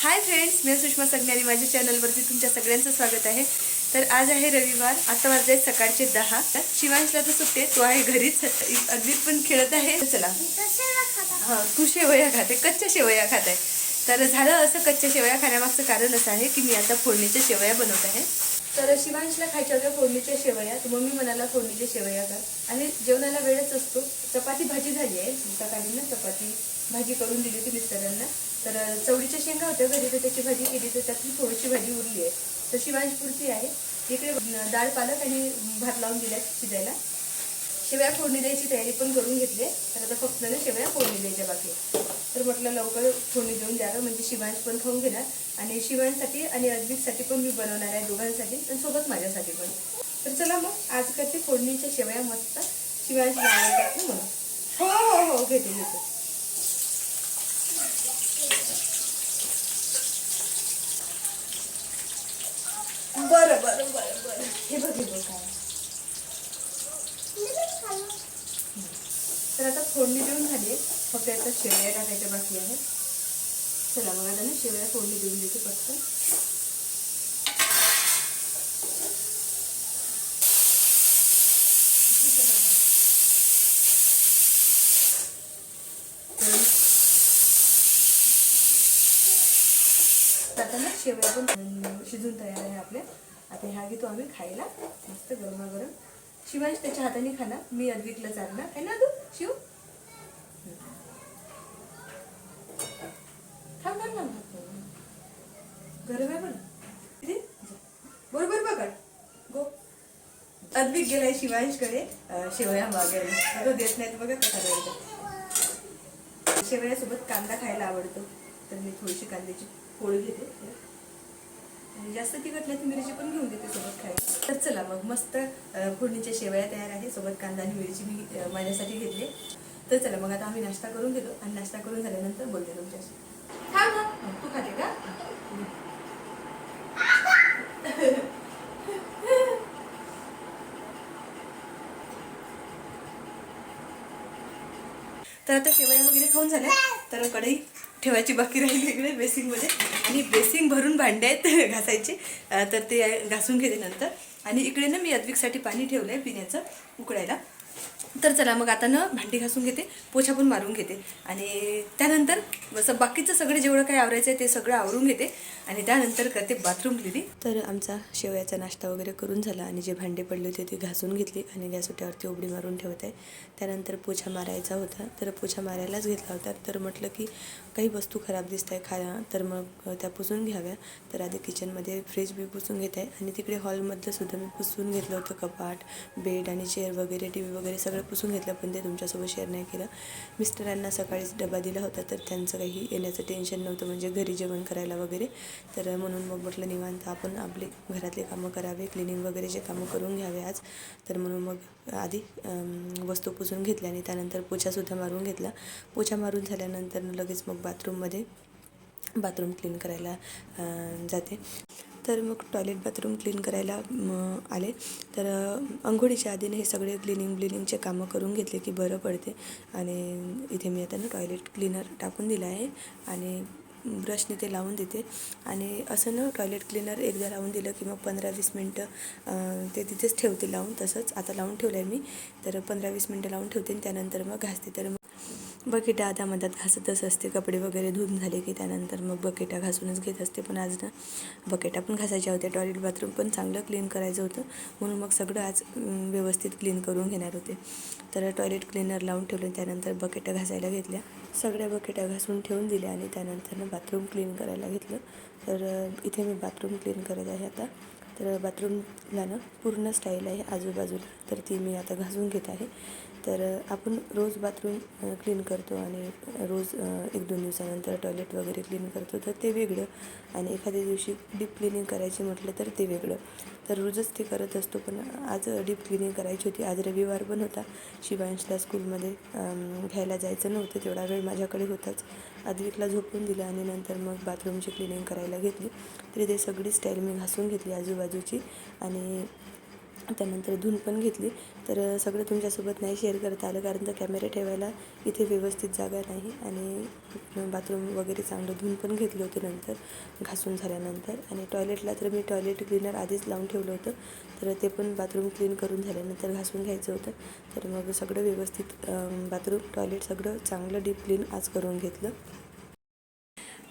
Hi friends मी सुषमा सगने आणि माझ्या चॅनलवरती तुमच्या सगळ्यांचं स्वागत आहे. तर आज आहे रविवार आता वाजले सकाळचे दहा. शिवांशला तर सुट्टे तो आहे घरीच. अगदी पण खेळत आहे. चला. हा तू शेवया खाते कच्च्या शेवया खात आहे. तर झालं असं कच्च्या शेवया खाण्यामागचं कारण असं आहे की मी आता फोडणीच्या शेवया बनवत आहे. तर शिवांशला खायच्या होत्या फोडणीच्या शेवया तर मम्मी म्हणाला फोडणीच्या शेवया कर आणि जेवणाला वेळच असतो. चपाती भाजी झाली आहे सकाळी ना चपाती. भाजी करून दिली होती मिस्टरांना. तर चवळीच्या शेंगा होत्या घरी तर त्याची भाजी केली तर त्यातली थोडीशी भाजी उरली आहे. तर शिवांश पुरती आहे. इकडे डाळ पालक आणि भात लावून दिल्या शिजायला. शेवया फोडणी द्यायची तयारी पण करून घेतली आहे. तर आता फक्त ना शेवया फोडणी द्यायच्या बाकी तर म्हटलं लवकर फोडणी देऊन द्यावं. म्हणजे शिवांश पण खाऊन घेणार. आणि शिवांसाठी आणि अद्विकसाठी पण मी बनवणार आहे दोघांसाठी आणि सोबत माझ्यासाठी पण. तर चला मग आज करते फोडणीच्या शेवया मस्त शिवांश आवडतात म्हणून. हो हो हो घेते घेते बरं बरं बरं बरं हे बघ हे बघ काय तर आता फोडणी देऊन झाली फक्त आता शेवया टाकायच्या बाकी आहे. चला मग आता ना शेवया फोडणी देऊन देते फक्त. आता ना शेवया पण शिजून तयार आहे आपल्या. आता ह्या घेतो आम्ही खायला. मस्त गरमागरम. शिवांश त्याच्या हाताने खाणार मी अद्विकला चालणार आहे ना तू शिव? पण किती? बरोबर पकड गो. अद्विक गेलाय शिवांशकडे. शेवया मागायला तो देत नाहीत बघा कसा द्यायचा शेवयासोबत कांदा खायला आवडतो. तर मी थोडीशी कांद्याची पोळी घेते. आणि जास्त तिखट नाही तर मिरची पण घेऊन देते सोबत खायला. तर चला मग मस्त फोडणीच्या शेवया तयार आहे. सोबत कांदा आणि मिरची मी माझ्यासाठी घेतली. तर चला मग आता आम्ही नाश्ता करून घेतो. आणि नाश्ता करून झाल्यानंतर बोलते तुमच्याशी. तू खाते का? तर आता शेवया वगैरे खाऊन झाल्या. तर कढई ठेवायची बाकी राहिली इकडे बेसिंगमध्ये आणि बेसिंग भरून भांडे आहेत घासायचे. तर ते घासून घेते नंतर. आणि इकडे ना मी अद्विकसाठी पाणी ठेवलं आहे पिण्याचं उकडायला तर चला मग आता ना भांडी घासून घेते पोछा पण मारून घेते. आणि त्यानंतर असं बाकीचं सगळं जेवढं काही आवरायचं आहे ते सगळं आवरून घेते. आणि त्यानंतर करते बाथरूम क्लिनिंग. तर आमचा शेवयाचा नाश्ता वगैरे करून झाला आणि जे भांडे पडले होते ते घासून घेतली आणि गॅस ओट्यावरती उबडी मारून ठेवत. आहे त्यानंतर पोछा मारायचा होता. तर पोछा मारायलाच घेतला होता. तर म्हटलं की काही वस्तू खराब दिसत आहे खाया तर मग त्या पुसून घ्याव्या. तर आधी किचनमध्ये फ्रीज बी पुसून घेत. आहे आणि तिकडे हॉलमधलं सुद्धा मी पुसून घेतलं होतं कपाट बेड आणि चेअर वगैरे टी व्ही वगैरे सगळं पुसून घेतलं पण ते तुमच्यासोबत शेअर नाही केलं. मिस्टरांना सकाळीच डबा दिला होता तर त्यांचं काही येण्याचं टेन्शन नव्हतं म्हणजे घरी जेवण करायला वगैरे. तर म्हणून मग म्हटलं निवांत आपण आपले घरातले कामं करावे क्लिनिंग वगैरे जे कामं करून घ्यावे आज. तर म्हणून मग आधी वस्तू पुसून घेतल्या आणि त्यानंतर पोछासुद्धा मारून घेतला. पोछा मारून झाल्यानंतर लगेच मग बाथरूममध्ये बाथरूम क्लीन करायला जाते. तर मग टॉयलेट बाथरूम क्लीन करायला आले. तर अंघोळीच्या आधीने हे सगळे क्लिनिंग ब्लिनिंगचे कामं करून घेतले की बरं पडते. आणि इथे मी आता ना टॉयलेट क्लीनर टाकून दिलं आहे आणि ब्रशने ते लावून देते. आणि असं ना टॉयलेट क्लीनर एकदा लावून दिलं की मग पंधरा वीस मिनटं ते तिथेच ठेवते लावून तसंच. आता लावून ठेवलं आहे मी. तर पंधरा वीस मिनटं लावून ठेवते आणि त्यानंतर मग घासते. तर बकेटा आता मधात घासतच असते कपडे वगैरे धुवून झाले की त्यानंतर मग बकेटा घासूनच घेत असते. पण आज ना बकेटा पण घासायच्या होत्या टॉयलेट बाथरूम पण चांगलं क्लीन करायचं होतं. म्हणून मग सगळं आज व्यवस्थित क्लीन करून घेणार होते. तर टॉयलेट क्लीनर लावून ठेवलं त्यानंतर बकेटा घासायला घेतल्या. सगळ्या बकेटा घासून ठेवून दिल्या आणि त्यानंतर बाथरूम क्लीन करायला घेतलं. तर इथे मी बाथरूम क्लीन करत आहे आता. तर बाथरूमला ना पूर्ण स्टाईल आहे आजूबाजूला. तर ती मी आता घासून घेत आहे. तर आपण रोज बाथरूम क्लीन करतो आणि रोज एक दोन दिवसानंतर टॉयलेट वगैरे क्लीन करतो तर ते वेगळं. आणि एखाद्या दिवशी डीप क्लिनिंग करायची म्हटलं तर ते वेगळं. तर रोजच ते करत असतो पण आज डीप क्लिनिंग करायची होती. आज रविवार पण होता. शिवांशला स्कूलमध्ये घ्यायला जायचं नव्हतं. तेवढा वेळ माझ्याकडे होताच. अद्विकला झोपून दिलं आणि नंतर मग बाथरूमची क्लिनिंग करायला घेतली. तरी ते सगळी स्टाईल मी घासून घेतली आजूबाजूची. आणि त्यानंतर धुवून पण घेतली. तर सगळं तुमच्यासोबत नाही शेअर करता आलं कारण तर कॅमेरा ठेवायला इथे व्यवस्थित जागा नाही आणि बाथरूम वगैरे चांगलं धुवून पण घेतलं होतं नंतर घासून झाल्यानंतर. आणि टॉयलेटला तर मी टॉयलेट क्लीनर आधीच लावून ठेवलं होतं. तर ते पण बाथरूम क्लीन करून झाल्यानंतर घासून घ्यायचं होतं. तर मग सगळं व्यवस्थित बाथरूम टॉयलेट सगळं चांगलं डीप क्लीन आज करून घेतलं.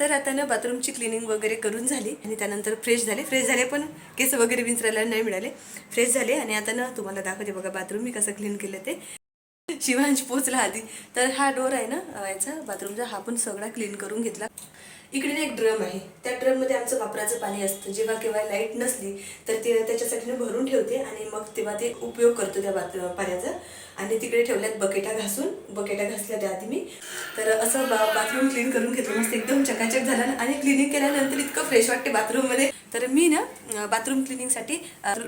तर आता ना बाथरूमची क्लिनिंग वगैरे करून झाली आणि त्यानंतर फ्रेश झाले. फ्रेश झाले पण केस वगैरे विंचरायला नाही मिळाले. फ्रेश झाले आणि आता ना तुम्हाला दाखवते बघा बाथरूम मी कसं क्लीन केलं ते. शिवांश पोचला आधी. तर हा डोर आहे ना याचा. बाथरूमचा हा पण सगळा क्लीन करून घेतला. इकडे ना एक ड्रम आहे. त्या ड्रममध्ये आमचं वापराचं पाणी असतं. जेव्हा केव्हा लाइट नसली तर ते त्याच्यासाठी भरून ठेवते आणि मग तेव्हा ते उपयोग करतो त्या पाण्याचा. आणि तिकडे ठेवल्यात बकेटा घासून. बकेटा घासल्या त्या आधी मी. तर असं बा बाथरूम क्लीन करून घेतलं. मस्त एकदम चकाचक झाला आणि क्लिनिंग केल्यानंतर इतकं फ्रेश वाटते बाथरूममध्ये. तर मी ना बाथरूम क्लिनिंगसाठी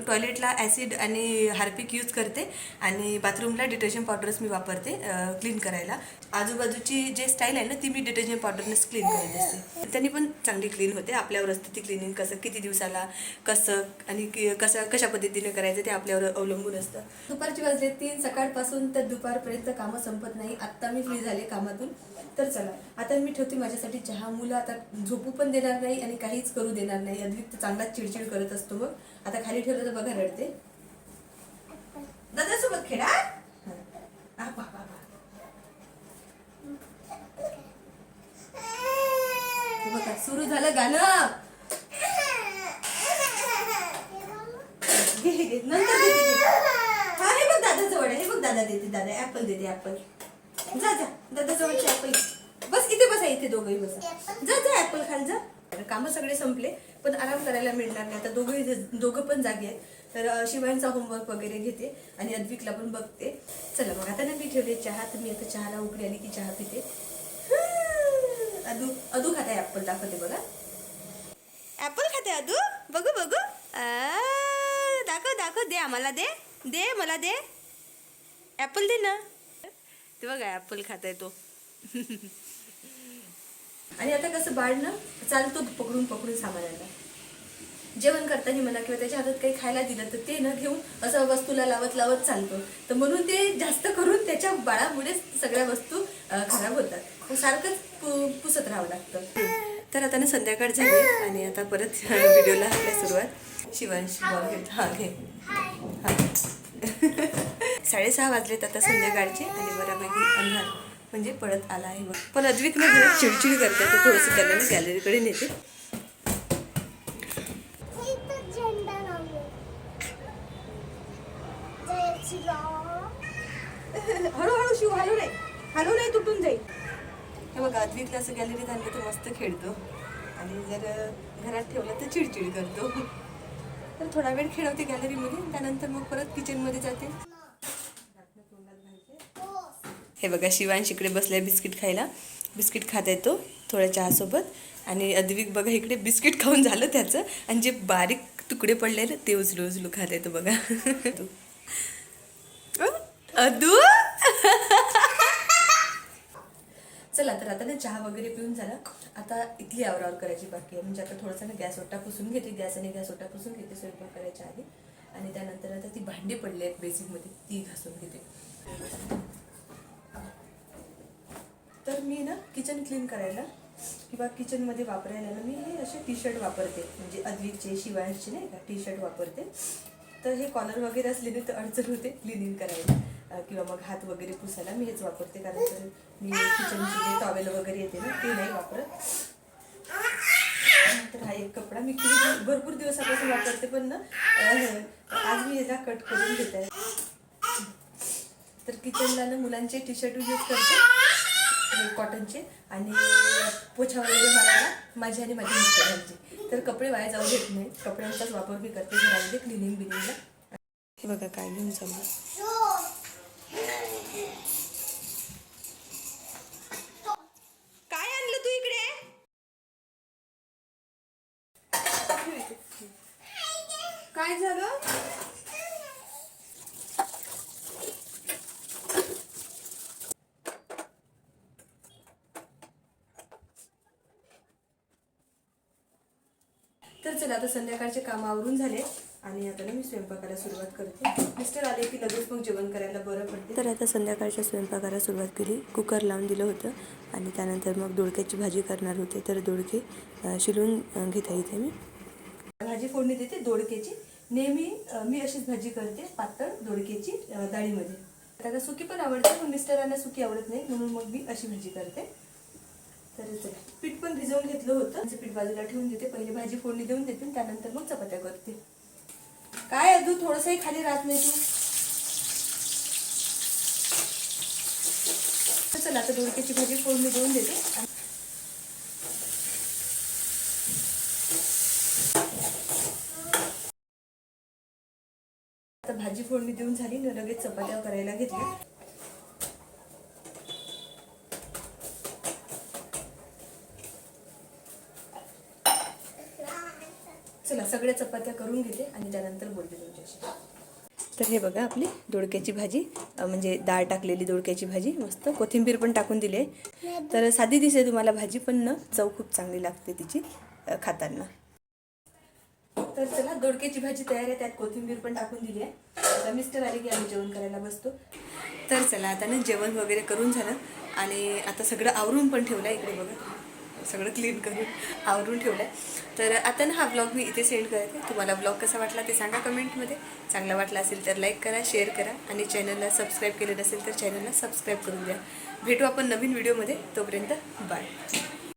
टॉयलेटला ॲसिड आणि हार्पिक यूज करते आणि बाथरूमला डिटर्जंट पावडरच मी वापरते क्लीन करायला. आजूबाजूची जे स्टाईल आहे ना ती मी डिटर्जंट पावडरनेच क्लीन करत असते. त्यांनी पण चांगली क्लीन होते. आपल्यावर असते ती क्लिनिंग कसं किती दिवसाला कसं आणि कसं कशा पद्धतीने करायचं ते आपल्यावर अवलंबून असतं. दुपारची वाजले तीन सकाळपासून तर दुपारपर्यंत कामं संपत नाही. आत्ता मी फ्री झाले कामातून. तर चला आता मी ठेवते माझ्यासाठी चहा. मुलं आता झोपू पण देणार नाही आणि काहीच करू देणार नाही. अद्विक तर चांगला चिडचिड करत असतो मग. आता खाली ठेवलं तर बघा रडते. दादासोबत खेळा. हा. बघा सुरू झालं गाणं. घे, घे, नंतर हा हे बघ दादा जवळ आहे. हे बघ दादा देते दादा. ऍपल देते ऍपल जा जा. दादा जवळचे ऍपल बस इथे बसा इथे दोघंही बसा. जा जा ऍपल खाल जा. कामं सगळे संपले. पण आराम करायला मिळणार नाही. आता दोघंही दोघं पण जागे आहेत. तर अ, होमवर्क वगैरे घेते आणि अद्विकला पण बघते. चला मग आता ना मी ठेवले चहा. तर मी आता चहाला उकळी आली की चहा पिते. अदू अदू खाते ॲपल दाखवते बघा. ॲपल खाते अदू? बघू बघू. दाखव दाखव. दे आम्हाला दे. दे मला दे. ॲपल दे ना. ते बघा ऍपल आहे तो. आणि आता कसं बाळ ना चालतो पकडून पकडून सामानाला जेवण करताना म्हणा किंवा त्याच्या हातात काही खायला दिलं तर ते न घेऊन असं वस्तूला लावत लावत चालतो. तर म्हणून ते जास्त करून त्याच्या बाळामुळेच सगळ्या वस्तू खराब होतात. सारखंच पु- पुसत राहावं लागतं. तर आता ना संध्याकाळ झाली आणि आता परत व्हिडिओला आपल्या सुरुवात. शिवांश बॉल घेत हा घे. हा. साडेसहा वाजलेत आता संध्याकाळचे आणि बऱ्यापैकी अंधार. म्हणजे पडत आला आहे पण अद्विक ना चिडचिडी चिडचिड करते. तर थोडंसं त्याला मी गॅलरीकडे नेते. हळूहळू शिव हलू नाही हलू नाही तुटून जाईल हे बघा अद्विकला असं गॅलरीत आणलं तर मस्त खेळतो. आणि जर घरात ठेवलं तर चिडचिड करतो. तर थोडा वेळ खेळवते गॅलरीमध्ये त्यानंतर मग परत किचनमध्ये जाते. हे बघा शिवांश इकडे आहे बिस्किट खायला. बिस्किट खात येतो थोड्या चहासोबत. आणि अद्विक बघा इकडे बिस्किट खाऊन झालं त्याचं. आणि जे बारीक तुकडे पडले ना ते उचलू उचलू खात येतो बघा. तो. अदू? चला तर आता ना चहा वगैरे पिऊन झाला. आता इथली आवरावर करायची बाकी आहे. म्हणजे आता थोडासा ना गॅस ओटा पुसून घेते. गॅस आणि गॅस ओटा पुसून घेते स्वयंपाक करायच्या आधी. आणि त्यानंतर आता ती भांडी पडली आहेत बेसिकमध्ये ती घासून घेते. तर मी ना किचन क्लीन करायला किंवा किचनमध्ये वापरायला ना मी हे असे टी शर्ट वापरते. म्हणजे अद्विकचे शिवायचे नाही का? टी शर्ट वापरते. तर हे कॉलर वगैरे असले तर अडचण होते क्लिनिंग करायला. किंवा मग हात वगैरे पुसायला मी हेच वापरते. कारण तर मी किचनची जे टॉवेल वगैरे येते ना ते नाही वापरत. तर हा एक कपडा मी किती भरपूर दिवसापासून वापरते पण ना आज मी ह्याला कट करून घेत. आहे तर किचनला ना मुलांचे टी शर्ट यूज करते. कॉटनचे आणि पोछा वगैरे मारायला माझी आणि माझ्या मिस्टरांची तर कपडे वाया जाऊ देत नाही कपड्यांचाच वापर मी करते घरामध्ये क्लिनिंग बिनिंगला हे बघा काय घेऊन चाललं काय आणलं तू इकडे काय झालं तर चला आता संध्याकाळचे काम आवरून झाले आणि आता ना मी स्वयंपाकाला सुरुवात करते. मिस्टर आले की लगेच मग जेवण करायला बरं पडते. तर आता संध्याकाळच्या स्वयंपाकाला सुरुवात केली. कुकर लावून दिलं होतं आणि त्यानंतर मग दोडक्याची भाजी करणार होते. तर दोडके शिलून घेता इथे मी. भाजी फोडणी देते दोडक्याची. नेहमी मी अशीच भाजी करते पातळ दोडक्याची डाळीमध्ये. आता सुकी पण आवडते पण मिस्टरांना सुकी आवडत नाही म्हणून मग मी अशी भाजी करते. तर पीठ पण भिजवून घेतलं होतं. पीठ बाजूला ठेवून देते. पहिले भाजी फोडणी देऊन देते त्यानंतर मग चपात्या करते. काय अजून? थोडंसंही खाली राहत नाही तू. चला आता दोडक्याची भाजी फोडणी देऊन देते. आता भाजी फोडणी देऊन झाली. न लगेच चपात्या करायला घेतल्या. चला सगळ्या चपात्या करून घेते आणि त्यानंतर बोलते तुमच्याशी. तर हे बघा आपली दोडक्याची भाजी म्हणजे डाळ टाकलेली दोडक्याची भाजी मस्त. कोथिंबीर पण टाकून दिली आहे. तर साधी दिसते तुम्हाला भाजी पण न चव खूप चांगली लागते तिची खाताना. तर चला दोडक्याची भाजी तयार आहे त्यात कोथिंबीर पण टाकून दिली आहे. आता मिस्टर आले की आम्ही जेवण करायला बसतो. तर चला आता ना जेवण वगैरे करून झालं. आणि आता सगळं आवरून पण ठेवलं इकडे बघा. सगळं क्लीन करून आवरून ठेवलं आहे तर आता ना हा ब्लॉग मी इथे सेंड करते. तुम्हाला ब्लॉग कसा वाटला ते सांगा कमेंटमध्ये चांगला वाटला असेल तर लाईक करा शेअर करा आणि चॅनलला सबस्क्राईब केलं नसेल तर चॅनलला सबस्क्राईब करून द्या. भेटू आपण नवीन व्हिडिओमध्ये तोपर्यंत बाय